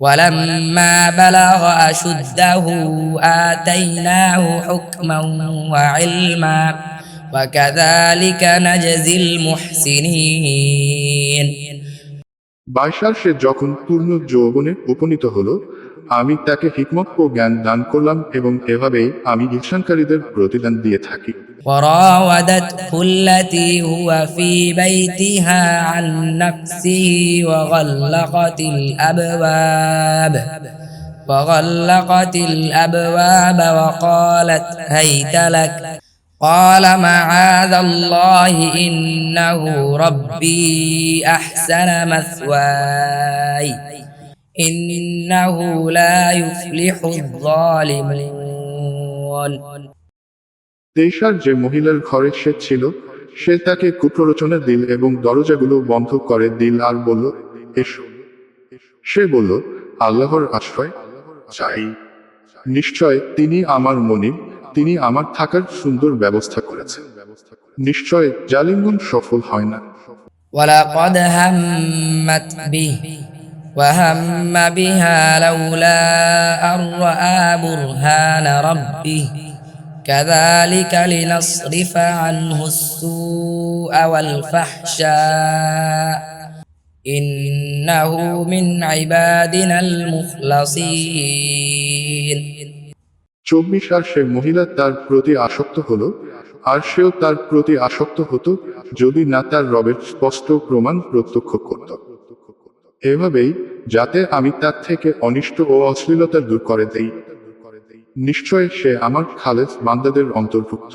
ولما بلغ أشده آتيناه حكما وعلما وكذلك نجزي المحسنين বাইশার সে যখন পূর্ণ যৌবনে উপনীত হলো আমি তাকে হিকমত ও জ্ঞান দান করলাম এবং এভাবেই আমি ঈর্ষানকারীদের প্রতিদান দিয়ে থাকি وراودته التي هو في بيتها عن نفسه وغلقت الأبواب وغلقت الأبواب وقالت هيت لك قال معاذ الله إنه ربي أحسن مثواي إنه لا يفلح الظالمون দেশার যে মহিলার ঘরে সে ছিল সে তাকে কুপ্ররোচনা দিল এবং দরজাগুলো বন্ধ করে দিল আর বলল এসো সে বলল আল্লাহর আশ্রয় চাই নিশ্চয় তিনি আমার মনিব তিনি আমার থাকার সুন্দর ব্যবস্থা করেছেন নিশ্চয় জালিমগুন সফল হয় না ولقد همت به وهم بها لولا أن رأى برهان ربه كذلك لنصرف عنه السوء والفحشاء إنه من عبادنا المخلصين চব্বিশ আর সে মহিলা তার প্রতি আসক্ত হলো আর সেও তার প্রতি আসক্ত হতো যদি না তার রবের স্পষ্ট প্রমাণ প্রত্যক্ষ করত এভাবেই, যাতে আমি তার থেকে অনিষ্ট ও অশ্লীলতা দূর করে দেই। নিশ্চয় সে আমার খালেদ বান্দাদের অন্তর্ভুক্ত।